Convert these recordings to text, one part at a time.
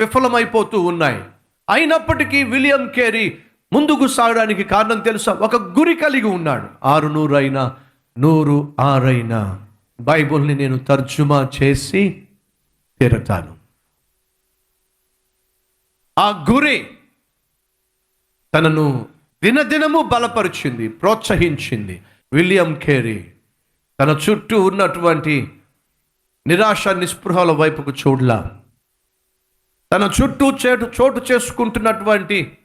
విఫలమైపోతూ ఉన్నాయి. అయినప్పటికీ William Carey ముందుకు సాగడానికి కారణం తెలుసా? ఒక గురి కలిగి ఉన్నాడు. ఆరు నూరు అయినా నూరు ఆరైనా. బైబుల్ని నేను తర్జుమా చేసి తిరతాను. ఆ గురి తనను దినదినము బలపరిచింది ప్రోత్సహించింది. విలియం కేరీ తన చుట్టూ ఉన్నటువంటి నిరాశ నిస్పృహల వైపుకు చూడలా. తన చుట్టూ చేటు చోటు చేసుకుంటున్నటువంటి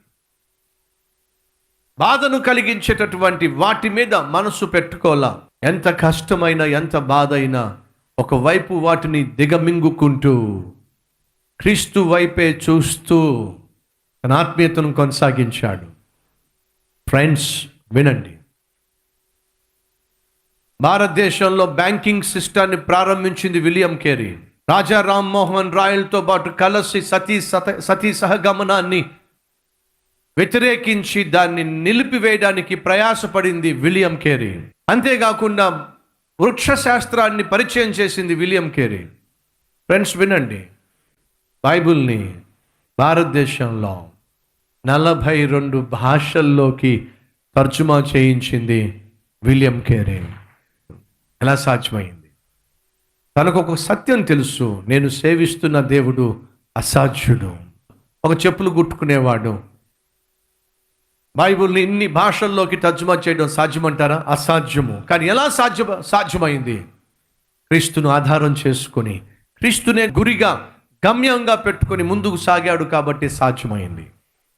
బాధను కలిగించేటటువంటి వాటి మీద మనసు పెట్టుకోలా ఎంత కష్టమైనా ఎంత బాధ అయినా ఒకవైపు వాటిని దిగమింగుకుంటూ క్రీస్తు వైపే చూస్తూ తన ఆత్మీయతను కొనసాగించాడు. ఫ్రెండ్స్ వినండి. భారతదేశంలో బ్యాంకింగ్ సిస్టాన్ని ప్రారంభించింది విలియం కేరీ. రాజా రామ్మోహన్ రాయలతో పాటు కలిసి సతీ సత సతీ సహగమనాన్ని వ్యతిరేకించి దాన్ని నిలిపివేయడానికి ప్రయాసపడింది విలియం కేరీ. అంతేకాకుండా వృక్ష శాస్త్రాన్ని పరిచయం చేసింది విలియం కేరీ. ఫ్రెండ్స్ వినండి. బైబిల్ని భారతదేశంలో నలభై రెండు భాషల్లోకి తర్జుమా చేయించింది విలియం కేరీ. ఎలా సాధ్యమైంది? తనకు ఒక సత్యం తెలుసు. నేను సేవిస్తున్న దేవుడు అసాధ్యుడు. ఒక చెప్పులు కుట్టుకునేవాడు బైబుల్ని ఇన్ని భాషల్లోకి తర్జుమా చేయడం సాధ్యమంటారా? అసాధ్యము. కానీ ఎలా సాధ్య సాధ్యమైంది? క్రీస్తును ఆధారం చేసుకొని క్రీస్తునే గురిగా గమ్యంగా పెట్టుకొని ముందుకు సాగాడు కాబట్టి సాధ్యమైంది.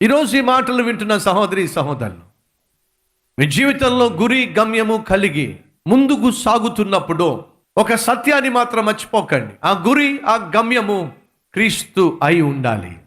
ఈరోజు ఈ మాటలు వింటున్న సహోదరి సహోదరులు మీ జీవితంలో గురి గమ్యము కలిగి ముందుకు సాగుతున్నప్పుడు ఒక సత్యాన్ని మాత్రం మర్చిపోకండి. ఆ గురి ఆ గమ్యము క్రీస్తు అయి ఉండాలి.